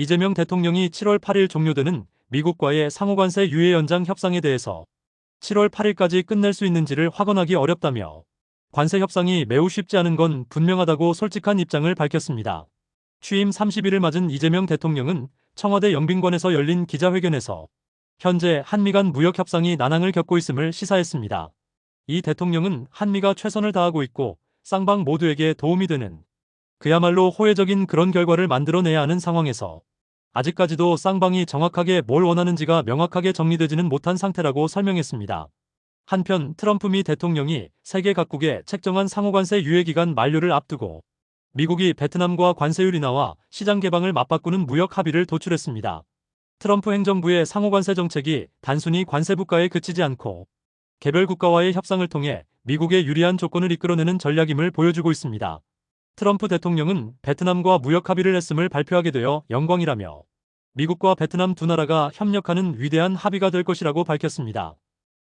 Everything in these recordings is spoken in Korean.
이재명 대통령이 7월 8일 종료되는 미국과의 상호관세 유예 연장 협상에 대해서 7월 8일까지 끝낼 수 있는지를 확언하기 어렵다며 관세 협상이 매우 쉽지 않은 건 분명하다고 솔직한 입장을 밝혔습니다. 취임 30일을 맞은 이재명 대통령은 청와대 영빈관에서 열린 기자회견에서 현재 한미 간 무역 협상이 난항을 겪고 있음을 시사했습니다. 이 대통령은 한미가 최선을 다하고 있고 쌍방 모두에게 도움이 되는 그야말로 호혜적인 그런 결과를 만들어내야 하는 상황에서 아직까지도 쌍방이 정확하게 뭘 원하는지가 명확하게 정리되지는 못한 상태라고 설명했습니다. 한편 트럼프 미 대통령이 세계 각국의 책정한 상호관세 유예기간 만료를 앞두고 미국이 베트남과 관세율 인하와 시장 개방을 맞바꾸는 무역 합의를 도출했습니다. 트럼프 행정부의 상호관세 정책이 단순히 관세 국가에 그치지 않고 개별 국가와의 협상을 통해 미국에 유리한 조건을 이끌어내는 전략임을 보여주고 있습니다. 트럼프 대통령은 베트남과 무역 합의를 했음을 발표하게 되어 영광이라며 미국과 베트남 두 나라가 협력하는 위대한 합의가 될 것이라고 밝혔습니다.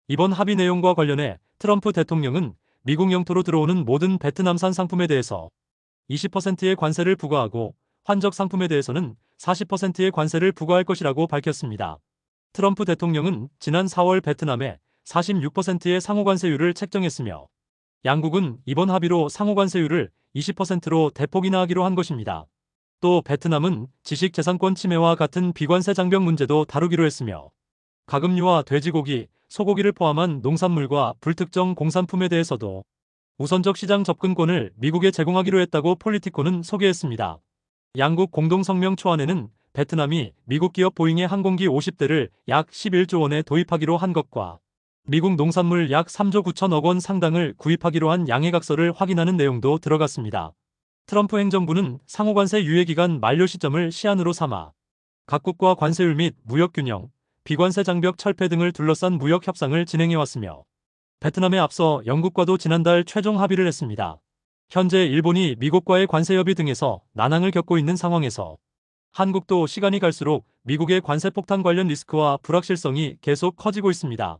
이번 합의 내용과 관련해 트럼프 대통령은 미국 영토로 들어오는 모든 베트남산 상품에 대해서 20%의 관세를 부과하고 환적 상품에 대해서는 40%의 관세를 부과할 것이라고 밝혔습니다. 트럼프 대통령은 지난 4월 베트남에 46%의 상호관세율을 책정했으며 양국은 이번 합의로 상호관세율을 20%로 대폭 인하하기로 한 것입니다. 또 베트남은 지식재산권 침해와 같은 비관세 장벽 문제도 다루기로 했으며 가금류와 돼지고기, 소고기를 포함한 농산물과 불특정 공산품에 대해서도 우선적 시장 접근권을 미국에 제공하기로 했다고 폴리티코는 소개했습니다. 양국 공동성명 초안에는 베트남이 미국 기업 보잉의 항공기 50대를 약 11조 원에 도입하기로 한 것과 미국 농산물 약 3조 9천억 원 상당을 구입하기로 한 양해각서를 확인하는 내용도 들어갔습니다. 트럼프 행정부는 상호관세 유예기간 만료 시점을 시한으로 삼아 각국과 관세율 및 무역균형, 비관세 장벽 철폐 등을 둘러싼 무역 협상을 진행해왔으며 베트남에 앞서 영국과도 지난달 최종 합의를 했습니다. 현재 일본이 미국과의 관세 협의 등에서 난항을 겪고 있는 상황에서 한국도 시간이 갈수록 미국의 관세 폭탄 관련 리스크와 불확실성이 계속 커지고 있습니다.